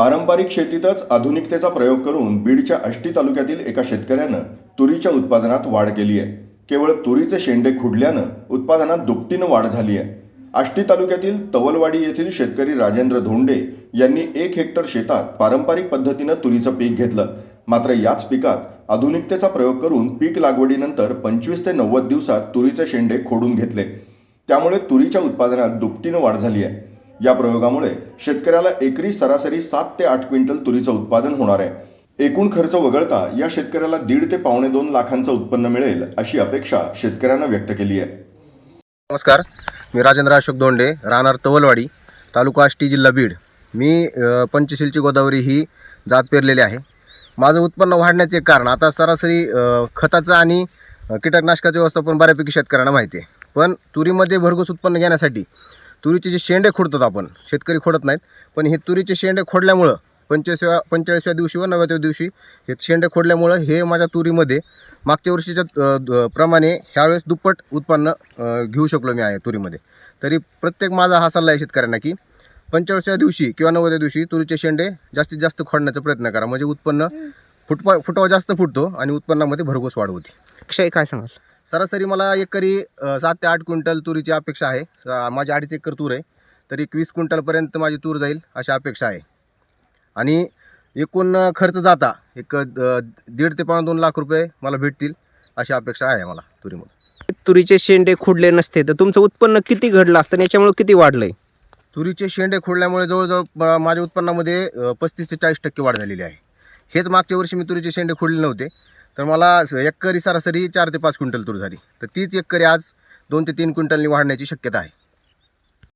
पारंपरिक शेतीतच आधुनिकतेचा प्रयोग करून बीडच्या आष्टी तालुक्यातील एका शेतकऱ्यानं तुरीच्या उत्पादनात वाढ केली आहे. केवळ तुरीचे शेंडे खुडल्यानं उत्पादनात दुपटीनं वाढ झाली आहे. आष्टी तालुक्यातील तवलवाडी येथील शेतकरी राजेंद्र धोंडे यांनी एक हेक्टर शेतात पारंपरिक पद्धतीनं तुरीचं पीक घेतलं. मात्र याच पिकात आधुनिकतेचा प्रयोग करून पीक लागवडीनंतर पंचवीस ते नव्वद दिवसात तुरीचे शेंडे खोडून घेतले. त्यामुळे तुरीच्या उत्पादनात दुपटीनं वाढ झाली आहे. या प्रयोगामुळे शेतकऱ्याला एकरी सरासरी सात ते आठ क्विंटल तुरीचं उत्पादन होणार आहे. एकूण खर्च वगळता या शेतकऱ्याला दीड ते पावणे दोन लाखांचं उत्पन्न मिळेल अशी अपेक्षा शेतकऱ्यानं व्यक्त केली आहे. नमस्कार. मी राजेंद्र अशोक दोंडे राहणार तवलवाडी तालुका आष्टी जिल्हा बीड. मी पंचशीलची गोदावरी ही जात पेरलेली आहे. माझं उत्पन्न वाढण्याचे एक कारण आता सरासरी खताचं आणि कीटकनाशकाचं व्यवस्थापन बऱ्यापैकी शेतकऱ्यांना माहिती आहे. पण तुरीमध्ये भरघोस उत्पन्न घेण्यासाठी तुरीचे जे शेंडे खोडतात आपण शेतकरी खोडत नाहीत पण हे तुरीचे शेंडे खोडल्यामुळं पंचवीसव्या पंचेचाळीसव्या दिवशी व नव्वदव्या दिवशी हे शेंडे खोडल्यामुळं हे माझ्या तुरीमध्ये मागच्या वर्षीच्या प्रमाणे ह्यावेळेस दुप्पट उत्पन्न घेऊ शकलो मी आहे तुरीमध्ये. तरी प्रत्येक माझा हा सल्ला आहे शेतकऱ्यांना की पंचेचाळीसव्या दिवशी किंवा नव्वदव्या दिवशी तुरीचे शेंडे जास्तीत जास्त खोडण्याचा प्रयत्न करा. म्हणजे उत्पन्न फुटवा फुटवा जास्त फुटतो आणि उत्पन्नामध्ये भरघोस वाढ होती. अक्षय काय सांगाल? सरासरी मला एकरी सात ते आठ क्विंटल तुरीची अपेक्षा आहे. माझी अडीच एकर तूर आहे. तरी वीस क्विंटलपर्यंत माझी तूर जाईल अशी अपेक्षा आहे. आणि एकूण खर्च जाता एक दीड ते पावणे दोन लाख रुपये मला भेटतील अशी अपेक्षा आहे मला तुरीमध्ये तुरीचे शेंडे खुडले नसते तर तुमचं उत्पन्न किती घडलं असतं आणि याच्यामुळे किती वाढलंय? तुरीचे शेंडे खोडल्यामुळे जवळजवळ माझ्या उत्पन्नामध्ये पस्तीस ते चाळीस टक्के वाढ झालेली आहे. हेच मागच्या वर्षी मी तुरीचे शेंडे खोडले नव्हते. तर मला स- एकरी सरासरी चार ते पाच क्विंटल तूर झाली. तर तीच एकरी आज दोन ते तीन क्विंटलनी वाढण्याची शक्यता आहे.